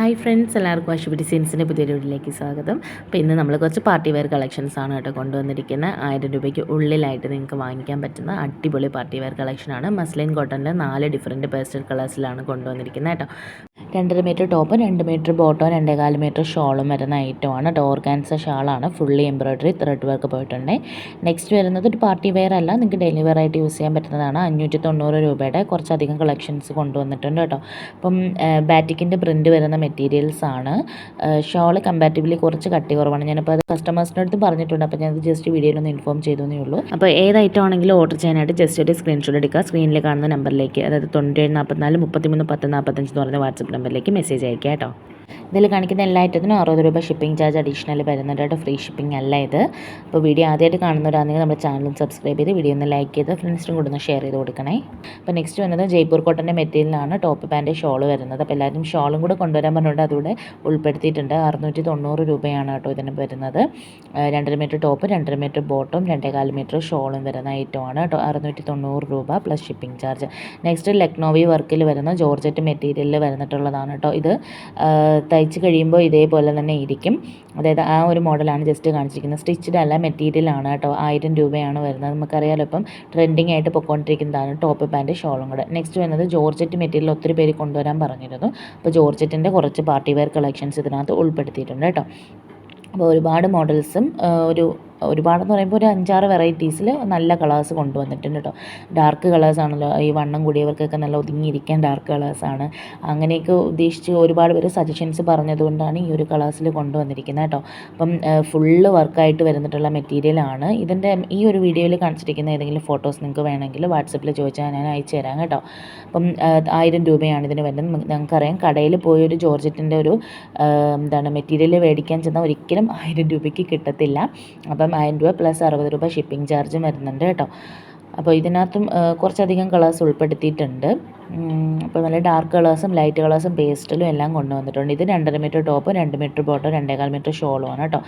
Hi friends എല്ലാവർക്കും അശുപി ഡിസൈൻസിന്റെ പുതിയൊരു വീട്ടിലേക്ക് സ്വാഗതം. അപ്പോൾ ഇന്ന് നമ്മൾ കുറച്ച് പാർട്ടി വെയർ കളക്ഷൻസ് ആണ് കേട്ടോ കൊണ്ടുവന്നിരിക്കുന്നത്. ആയിരം രൂപയ്ക്ക് ഉള്ളിലായിട്ട് നിങ്ങൾക്ക് വാങ്ങിക്കാൻ പറ്റുന്ന അടിപൊളി പാർട്ടി വെയർ കളക്ഷനാണ്. മസ്ലിൻ കോട്ടണിൽ നാല് ഡിഫറെന്റ് പേസ്റ്റൽ കളേഴ്സിലാണ് കൊണ്ടുവന്നിരിക്കുന്നത് കേട്ടോ. രണ്ടര മീറ്റർ ടോപ്പും രണ്ട് മീറ്റർ ബോട്ടോ രണ്ടേകാൽ മീറ്റർ ഷോളും വരുന്ന ഐറ്റമാണ് ഡോർഗാൻസ ഷാളാണ് ഫുള്ളി എംബ്രോയ്ഡറി ത്രെഡ് വർക്ക് പോയിട്ടുണ്ട്. നെക്സ്റ്റ് വരുന്നത് ഒരു പാർട്ടി വെയർ അല്ല. നിങ്ങൾക്ക് ഡെയിലി വെയർ ആയിട്ട് യൂസ് ചെയ്യാൻ പറ്റുന്നതാണ്. അഞ്ഞൂറ്റി തൊണ്ണൂറ് രൂപയുടെ കുറച്ചധികം കളക്ഷൻസ് കൊണ്ടുവന്നിട്ടുണ്ട് കേട്ടോ. അപ്പം ബാറ്റിക്കിന്റെ പ്രിന്റ് വരുന്ന മെറ്റീരിയൽസ് ആണ്. ഷോൾ കമ്പാരിറ്റീവ്ലി കുറച്ച് കട്ടി കുറവാണ്. ഞാനിപ്പോൾ അത് കസ്റ്റമേഴ്സിന്റെ അടുത്ത് പറഞ്ഞിട്ടുണ്ട്. അപ്പോൾ ഞാനത് ജസ്റ്റ് വീഡിയോയിൽ ഒന്ന് ഇൻഫോം ചെയ്തു ഉള്ളൂ. അപ്പോൾ ഏത് ഐറ്റം ആണെങ്കിലും ഓർഡർ ചെയ്യാനായിട്ട് ജസ്റ്റ് ഒരു സ്ക്രീൻഷോട്ട് എടുക്കുക. സ്ക്രീനിൽ കാണുന്ന നമ്പറിലേക്ക് അതായത് തൊണ്ണൂറ്റേഴ് നാൽപ്പത്തിനാല് മുപ്പത്തിമൂന്ന് പത്ത് നാൽപ്പത്തഞ്ച് എന്ന് പറയുന്ന വാട്സപ്പ് നമ്പറിലേക്ക് മെസ്സേജ് അയക്കുക കേട്ടോ ഇതിൽ കാണിക്കുന്ന എല്ലാ ഐറ്റത്തിനും അറുപത് രൂപ ഷിപ്പിംഗ് ചാർജ് അഡീഷണൽ വരുന്നുണ്ട് കേട്ടോ. ഫ്രീ ഷിപ്പിംഗ് അല്ല ഇത്. അപ്പോൾ വീഡിയോ ആദ്യമായിട്ട് കാണുന്നവരാണെങ്കിൽ നമ്മുടെ ചാനലും സബ്സ്ക്രൈബ് ചെയ്ത് വീഡിയോ ഒന്ന് ലൈക്ക് ചെയ്ത് ഫ്രണ്ട്സിനും കൂടെ ഒന്ന് ഷെയർ ചെയ്ത് കൊടുക്കണേ. അപ്പോൾ നെക്സ്റ്റ് വന്നത് ജയ്പൂർ കോട്ടന്റെ മെറ്റീരിയലാണ് ടോപ്പ് പാന്റ് ഷോൾ വരുന്നത്. അപ്പോൾ എല്ലാവരും ഷോളും കൂടെ കൊണ്ടുവരാൻ പറഞ്ഞുകൊണ്ട് അതുകൂടെ ഉൾപ്പെടുത്തിയിട്ടുണ്ട്. അറുന്നൂറ്റി തൊണ്ണൂറ് രൂപയാണ് കേട്ടോ ഇതിന് വരുന്നത്. രണ്ടര മീറ്റർ ടോപ്പ് രണ്ടര മീറ്റർ ബോട്ടും രണ്ടേകാൽ മീറ്റർ ഷോളും വരുന്ന ഐറ്റമാണ് കേട്ടോ. അറുന്നൂറ്റി തൊണ്ണൂറ് രൂപ plus shipping charge next Lucknowi വർക്കിൽ വരുന്ന ജോർജറ്റ് മെറ്റീരിയലിൽ വരുന്നിട്ടുള്ളതാണ് കേട്ടോ ഇത്. തയ്ച്ച് കഴിയുമ്പോൾ ഇതേപോലെ തന്നെ ഇരിക്കും. അതായത് ആ ഒരു മോഡലാണ് ജസ്റ്റ് കാണിച്ചിരിക്കുന്നത്. സ്റ്റിച്ച്ഡ് അല്ല മെറ്റീരിയലാണ് കേട്ടോ. ആയിരം രൂപയാണ് വരുന്നത്. നമുക്കറിയാലോ ഇപ്പം ട്രെൻഡിങ് ആയിട്ട് പൊയ്ക്കൊണ്ടിരിക്കുന്നതാണ് ടോപ്പ് പാന്റ് ഷോളും കൂടെ. നെക്സ്റ്റ് വരുന്നത് ജോർജറ്റ് മെറ്റീരിയൽ ഒത്തിരി പേര് കൊണ്ടുവരാൻ പറഞ്ഞിരുന്നു. അപ്പോൾ ജോർജറ്റിന്റെ കുറച്ച് പാർട്ടി വെയർ കളക്ഷൻസ് ഇതിനകത്ത് ഉൾപ്പെടുത്തിയിട്ടുണ്ട് കേട്ടോ. അപ്പോൾ ഒരുപാട് മോഡൽസും ഒരു ഒരുപാടെന്ന് പറയുമ്പോൾ ഒരു അഞ്ചാറ് വെറൈറ്റീസിൽ നല്ല കളേഴ്സ് കൊണ്ടുവന്നിട്ടുണ്ട് കേട്ടോ. ഡാർക്ക് കളേഴ്സാണല്ലോ ഈ വണ്ണം കൂടിയവർക്കൊക്കെ നല്ല ഒതുങ്ങിയിരിക്കാൻ ഡാർക്ക് കളേഴ്സാണ്. അങ്ങനെയൊക്കെ ഉദ്ദേശിച്ച് ഒരുപാട് പേര് സജഷൻസ് പറഞ്ഞതുകൊണ്ടാണ് ഈ ഒരു കളേഴ്സിൽ കൊണ്ടുവന്നിരിക്കുന്നത് കേട്ടോ. അപ്പം ഫുള്ള് വർക്കായിട്ട് വരുന്നിട്ടുള്ള മെറ്റീരിയലാണ്. ഇതിന്റെ ഈ ഒരു വീഡിയോയിൽ കാണിച്ചിരിക്കുന്ന ഏതെങ്കിലും ഫോട്ടോസ് നിങ്ങൾക്ക് വേണമെങ്കിൽ വാട്സപ്പിൽ ചോദിച്ചാൽ ഞാൻ അയച്ചു തരാം കേട്ടോ. അപ്പം ആയിരം രൂപയാണ് ഇതിന് വരുന്നത്. ഞങ്ങൾക്കറിയാം കടയിൽ പോയി ഒരു ജോർജറ്റിന്റെ ഒരു എന്താണ് മെറ്റീരിയൽ മേടിക്കാൻ ചെന്നാൽ ഒരിക്കലും ആയിരം രൂപയ്ക്ക് കിട്ടത്തില്ല. അപ്പം ആയിരം രൂപ പ്ലസ് അറുപത് രൂപ ഷിപ്പിംഗ് ചാർജ് വരുന്നുണ്ട് കേട്ടോ. അപ്പോൾ ഇതിനകത്തും കുറച്ചധികം കളേഴ്സ് ഉൾപ്പെടുത്തിയിട്ടുണ്ട്. അപ്പോൾ നല്ല ഡാർക്ക് കളേഴ്സും ലൈറ്റ് കളേഴ്സും പേസ്റ്റലും എല്ലാം കൊണ്ടുവന്നിട്ടുണ്ട്. ഇത് രണ്ടര മീറ്റർ ടോപ്പും രണ്ട് മീറ്റർ ബോട്ടോ രണ്ടേകാൽ മീറ്റർ ഷോളുമാണ് കേട്ടോ.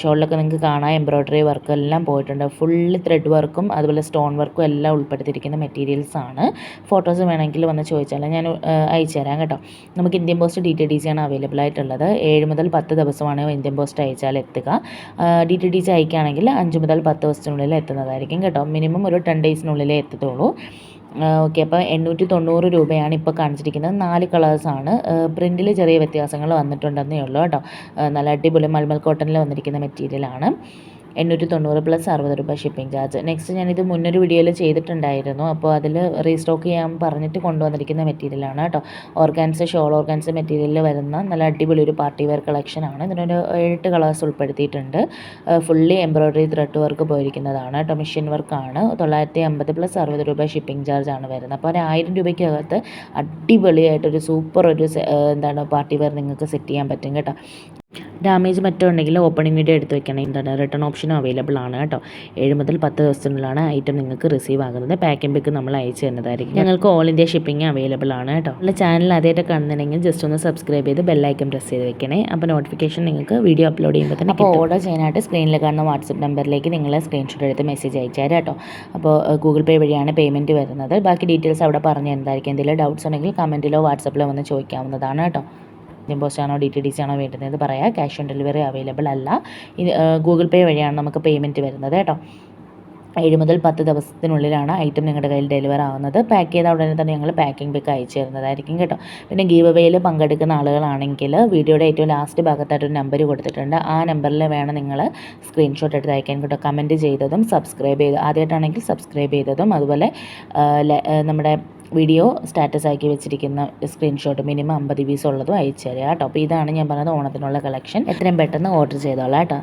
ഷോളിലൊക്കെ നിങ്ങൾക്ക് കാണാം. എംബ്രോയ്ഡറി വർക്ക് എല്ലാം പോയിട്ടുണ്ട്. ഫുള്ള് ത്രെഡ് വർക്കും അതുപോലെ സ്റ്റോൺ വർക്കും എല്ലാം ഉൾപ്പെടുത്തിയിരിക്കുന്ന മെറ്റീരിയൽസ് ആണ്. ഫോട്ടോസ് വേണമെങ്കിൽ വന്ന് ചോദിച്ചാൽ ഞാൻ അയച്ചു തരാം കേട്ടോ. നമുക്ക് Indian post D T D C ആണ് അവൈലബിൾ ആയിട്ടുള്ളത്. ഏഴ് മുതൽ പത്ത് ദിവസമാണ് ഇന്ത്യൻ പോസ്റ്റ് അയച്ചാൽ എത്തുക. ഡി ടി ഡി സി അയക്കുകയാണെങ്കിൽ അഞ്ച് മുതൽ പത്ത് ദിവസത്തിനുള്ളിൽ എത്തുന്നതായിരിക്കും കേട്ടോ. മിനിമം ഒരു ടെൻ ഡേയ്സിനുള്ളിലേ എത്തത്തുള്ളൂ. ഓക്കെ അപ്പോൾ എണ്ണൂറ്റി തൊണ്ണൂറ് രൂപയാണ് ഇപ്പോൾ കാണിച്ചിരിക്കുന്നത്. നാല് കളേഴ്സാണ് പ്രിന്റിൽ ചെറിയ വ്യത്യാസങ്ങൾ വന്നിട്ടുണ്ടെന്നേ ഉള്ളൂ കേട്ടോ. നല്ല അടിപൊളി മൽമൽ കോട്ടണിൽ വന്നിരിക്കുന്ന മെറ്റീരിയലാണ് എണ്ണൂറ്റി തൊണ്ണൂറ് പ്ലസ് അറുപത് രൂപ ഷിപ്പിംഗ് ചാർജ് നെക്സ്റ്റ് ഞാനിത് മുന്നൊരു വീഡിയോയിൽ ചെയ്തിട്ടുണ്ടായിരുന്നു. അപ്പോൾ അതിൽ റീസ്റ്റോക്ക് ചെയ്യാൻ പറഞ്ഞിട്ട് കൊണ്ടുവന്നിരിക്കുന്ന മെറ്റീരിയലാണ് കേട്ടോ ഓർഗാൻസ് ഷോൾ ഓർഗാൻസ് മെറ്റീരിയലിൽ വരുന്ന നല്ല അടിപൊളി ഒരു പാർട്ടി വെയർ കളക്ഷനാണ് ഇതിനൊരു എട്ട് കളേഴ്സ് ഉൾപ്പെടുത്തിയിട്ടുണ്ട്. ഫുള്ളി എംബ്രോയ്ഡറി ത്രെഡ് വർക്ക് പോയിരിക്കുന്നതാണ് കേട്ടോ മെഷീൻ വർക്കാണ് തൊള്ളായിരത്തി അമ്പത് പ്ലസ് അറുപത് രൂപ ഷിപ്പിംഗ് ചാർജ് ആണ് വരുന്നത്. അപ്പോൾ ഒരു ആയിരം രൂപയ്ക്കകത്ത് അടിപൊളിയായിട്ടൊരു സൂപ്പർ ഒരു എന്താണ് പാർട്ടി വെയർ നിങ്ങൾക്ക് സെറ്റ് ചെയ്യാൻ പറ്റും കേട്ടോ. ഡാമേജ് മറ്റോ ഉണ്ടെങ്കിൽ ഓപ്പണിംഗ് വീഡിയോ എടുത്ത് വെക്കണം. എന്താണ്? റിട്ടേൺ ഓപ്ഷനും അവൈലബിൾ ആണ് കേട്ടോ. ഏഴ് മുതൽ പത്ത് ദിവസത്തിനുള്ളിലാണ് ഐറ്റം നിങ്ങൾക്ക് റിസീവ് ആകുന്നത്. പാക്കിംഗ് ബിക്ക് നമ്മൾ അയച്ചു തരുന്നതായിരിക്കും ഞങ്ങൾക്ക് ഓൾ ഇന്ത്യ ഷിപ്പിംഗ് അവൈലബിൾ ആണ് കേട്ടോ. നമ്മുടെ ചാനൽ ആദ്യമായിട്ട് കാണുന്നുണ്ടെങ്കിൽ ജസ്റ്റ് ഒന്ന് സബ്സ്ക്രൈബ് ചെയ്ത് ബെല്ലൈക്കൻ പ്രസ് ചെയ്ത് വെക്കണേ. അപ്പോൾ നോട്ടിഫിക്കേഷൻ നിങ്ങൾക്ക് വീഡിയോ അപ്ലോഡ് ചെയ്യുമ്പോൾ തന്നെ അപ്പോൾ ഓർഡർ ചെയ്യാനായിട്ട് സ്ക്രീനിൽ കാണുന്ന വാട്സപ്പ് നമ്പറിലേക്ക് നിങ്ങൾ സ്ക്രീൻഷോട്ട് എടുത്ത് മെസ്സേജ് അയച്ചാൽ കേട്ടോ. അപ്പോൾ ഗൂഗിൾ പേ വഴിയാണ് പേയ്മെന്റ് വരുന്നത്. ബാക്കി ഡീറ്റെയിൽസ് അവിടെ പറഞ്ഞു എന്തായിരിക്കും എന്തെങ്കിലും ഡൗട്ട്സ് ഉണ്ടെങ്കിൽ കമന്റിലോ വാട്സപ്പിലോ വന്ന് ചോദിക്കാവുന്നതാണ് കേട്ടോ. ആണോ ഡി ടി ഡി സി ആണോ വേണ്ടുന്നത് പറയാം. ക്യാഷ് ഓൺ ഡെലിവറി അവൈലബിൾ അല്ല. ഗൂഗിൾ പേ വഴിയാണ് നമുക്ക് പേയ്മെന്റ് വരുന്നത് കേട്ടോ. ഏഴ് മുതൽ പത്ത് ദിവസത്തിനുള്ളിലാണ് ഐറ്റം നിങ്ങളുടെ കയ്യിൽ ഡെലിവർ ആവുന്നത്. പാക്ക് ചെയ്ത ഉടനെ തന്നെ ഞങ്ങൾ പാക്കിംഗ് ബിക്ക് അയച്ചു തരുന്നതായിരിക്കും കേട്ടോ. പിന്നെ ഗീവ് വേയിൽ പങ്കെടുക്കുന്ന ആളുകളാണെങ്കിൽ വീഡിയോയുടെ ഏറ്റവും ലാസ്റ്റ് ഭാഗത്തായിട്ട് ഒരു നമ്പർ കൊടുത്തിട്ടുണ്ട്. ആ നമ്പറിൽ വേണം നിങ്ങൾ സ്ക്രീൻഷോട്ട് എടുത്ത് അയക്കാൻ കേട്ടോ. കമന്റ് ചെയ്തതും സബ്സ്ക്രൈബ് ചെയ്ത് ആദ്യമായിട്ടാണെങ്കിൽ സബ്സ്ക്രൈബ് ചെയ്തതും. അതുപോലെ നമ്മുടെ വീഡിയോ സ്റ്റാറ്റസ് ആക്കി വെച്ചിരിക്കുന്ന സ്ക്രീൻഷോട്ട് മിനിമം അമ്പത് പീസ് ഉള്ളതും അയച്ചു തരാം കേട്ടോ. അപ്പോൾ ഇതാണ് ഞാൻ പറഞ്ഞത് ഓണത്തിനുള്ള കളക്ഷൻ എത്രയും പെട്ടെന്ന് ഓർഡർ ചെയ്തോളാം കേട്ടോ.